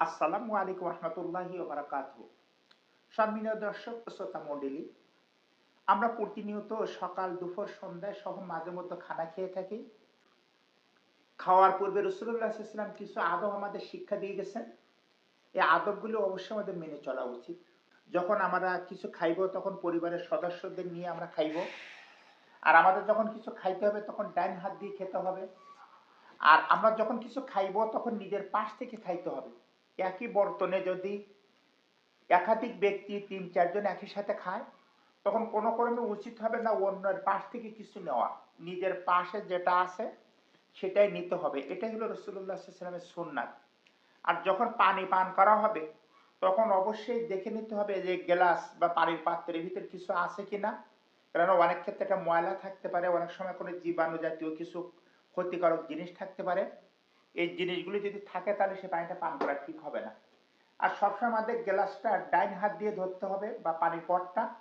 আসসালামু আলাইকুম রহমতুল্লাহি বারাকাত সম্মিলিত দর্শক, শ্রোতা মণ্ডলী, আমরা প্রতিনিয়ত সকাল, দুপুর, সন্ধ্যায় সহ মাঝে মধ্যে খানা খেয়ে থাকি। খাওয়ার পূর্বে রসুল্লাহ ইসলাম কিছু আদব আমাদের শিক্ষা দিয়ে গেছেন। এই আদবগুলো অবশ্যই আমাদের মেনে চলা উচিত। যখন আমরা কিছু খাইব, তখন পরিবারের সদস্যদের নিয়ে আমরা খাইব। আর আমাদের যখন কিছু খাইতে হবে, তখন ডাইন হাত দিয়ে খেতে হবে। আর আমরা যখন কিছু খাইব, তখন নিজের পাশ থেকে খাইতে হবে। একই বর্তনে যদি একাধিক ব্যক্তি তিন, চারজন একই সাথে খায়, তখন কোনো ক্রমে উচিত হবে না অন্যের পাশ থেকে কিছু নেওয়া। নিজের পাশে যেটা আছে, সেটাই নিতে হবে। এটাই হলো রসুল্লাহ সাল্লামের আর যখন পানি পান করা হবে, তখন অবশ্যই দেখে নিতে হবে যে গ্লাস বা পানির পাত্রের ভিতরে কিছু আছে কি না কারণ অনেক ক্ষেত্রে একটা ময়লা থাকতে পারে, অনেক সময় কোনো জীবাণু জাতীয় কিছু ক্ষতিকারক জিনিস থাকতে পারে। এই জিনিসগুলি যদি থাকে তাহলে সে পানিটা পান করা ঠিক হবে না। আর সবসময় আমাদের গ্লাসটা ডাইন হাত দিয়ে ধরতে হবে বা পানির পটটা।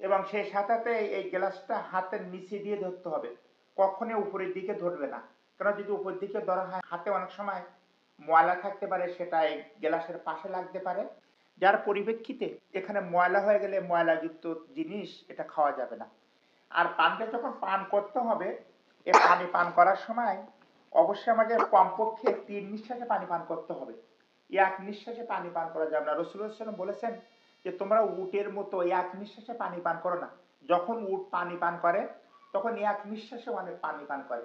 এবং সেই সাথে এই গ্লাসটা হাতের নিচে দিয়ে ধরতে হবে। কখনই উপরের দিকে ধরবে না। কারণ যদি উপরের দিকে ধরা হয়, হাতে অনেক সময় ময়লা থাকতে পারে, সেটা এই গ্লাসের পাশে লাগতে পারে। যার পরিপ্রেক্ষিতে এখানে ময়লা হয়ে গেলে ময়লাযুক্ত জিনিস এটা খাওয়া যাবে না। আর পানটা যখন পান করতে হবে এ পানি পান করার সময় অবশ্যই আমাকে কমপক্ষে তিন নিঃশ্বাসে পানি পান করতে হবে। এক নিঃশ্বাসে পানি পান করা যাবে না। রসুল্লাহ বলেছেন যে, তোমরা উটের মতো এক নিঃশ্বাসে পানি পান করো না। যখন উট পানি পান করে, তখন এক নিঃশ্বাসে অনেক পানি পান করে।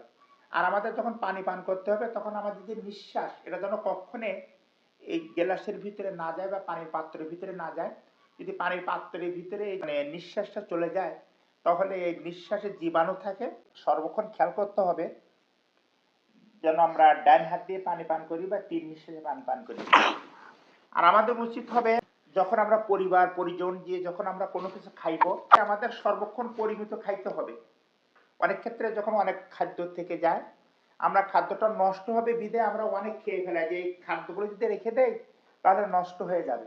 আর আমাদের যখন পানি পান করতে হবে, তখন আমাদের যে নিঃশ্বাস, এটা যেন কখনে এই গ্লাসের ভিতরে না যায় বা পানির পাত্রের ভিতরে না যায়। যদি পানির পাত্রের ভিতরে মানে নিঃশ্বাসটা চলে যায়, তাহলে এই নিঃশ্বাসের জীবাণু থাকে। সর্বক্ষণ খেয়াল করতে হবে যেন আমরা ডান হাত দিয়ে পানি পান করি বা তিন নিঃশ্বাসে পানি পান করি। আর আমাদের উচিত হবে যখন আমরা পরিবার, পরিজন দিয়ে যখন আমরা কোনো কিছু খাইব, আমাদের সর্বক্ষণ পরিমিত খাইতে হবে। অনেক ক্ষেত্রে যখন অনেক খাদ্য থেকে যায়, আমরা খাদ্যটা নষ্ট হবে বিদে আমরা অনেক খেয়ে ফেলাই। যে খাদ্যগুলো যদি রেখে দেই, তাহলে নষ্ট হয়ে যাবে।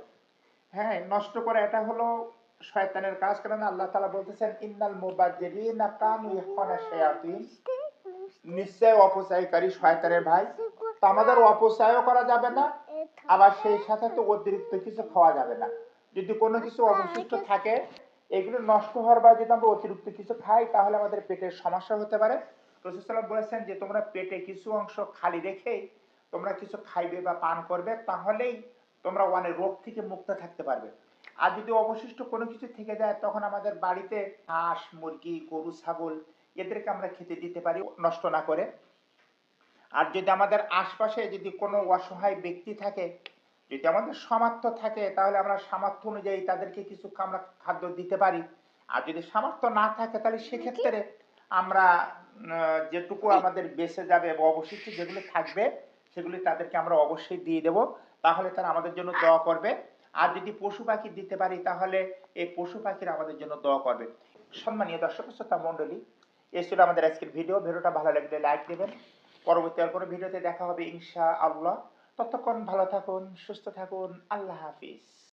হ্যাঁ নষ্ট করা এটা হলো শয়তানের কাজ। কারণ আল্লাহ তালা বলতেছেন, ইন্নাল মুবাজ্জিরিনা কানু ইখওয়ানা শায়াতিন। নিশ্চয় অপচয়কারী শয়তানের ভাই। তো আমাদের অপচয়ও করা যাবে না, আবার সেই সাথে তো অতিরিক্ত কিছু খাওয়া যাবে না। যদি কোনো কিছু অবশিষ্ট থাকে, এগুলো নষ্ট হওয়ার বা যদি আমরা অতিরিক্ত কিছু খাই, তাহলে আমাদের পেটের সমস্যা হতে পারে। রসুলাম বলেছেন যে, তোমরা পেটে কিছু অংশ খালি রেখে তোমরা কিছু খাইবে বা পান করবে, তাহলেই তোমরা অনেক রোগ থেকে মুক্ত থাকতে পারবে। আর যদি অবশিষ্ট কোনো কিছু থেকে যায় তখন আমাদের বাড়িতে হাঁস মুরগি গরু ছাগল এদেরকে আমরা খেতে দিতে পারি নষ্ট না করে। আর যদি আমাদের আশপাশে যদি কোনো অসহায় ব্যক্তি থাকে যদি আমাদের সামর্থ্য থাকে তাহলে আমরা সামর্থ্য অনুযায়ী তাদেরকে কিছু আমরা খাদ্য দিতে পারি। আর যদি সামর্থ্য না থাকে তাহলে সেক্ষেত্রে আমরা যেটুকু আমাদের বেঁচে যাবে এবং অবশিষ্ট যেগুলো থাকবে সেগুলি তাদেরকে আমরা অবশ্যই দিয়ে দেব। তাহলে তারা আমাদের জন্য দোয়া করবে। আর যদি পশু পাখি দিতে পারি, তাহলে এই পশু পাখিরা আমাদের জন্য দোয়া করবে। সম্মানীয় দর্শক, শ্রোতা মন্ডলী এই ছিল আমাদের আজকের ভিডিও। ভিডিওটা ভালো লাগলে লাইক দেবেন। পরবর্তী আর কোনো ভিডিওতে দেখা হবে ইনশা আল্লাহ ততক্ষণ ভালো থাকুন, সুস্থ থাকুন। আল্লাহ হাফিজ।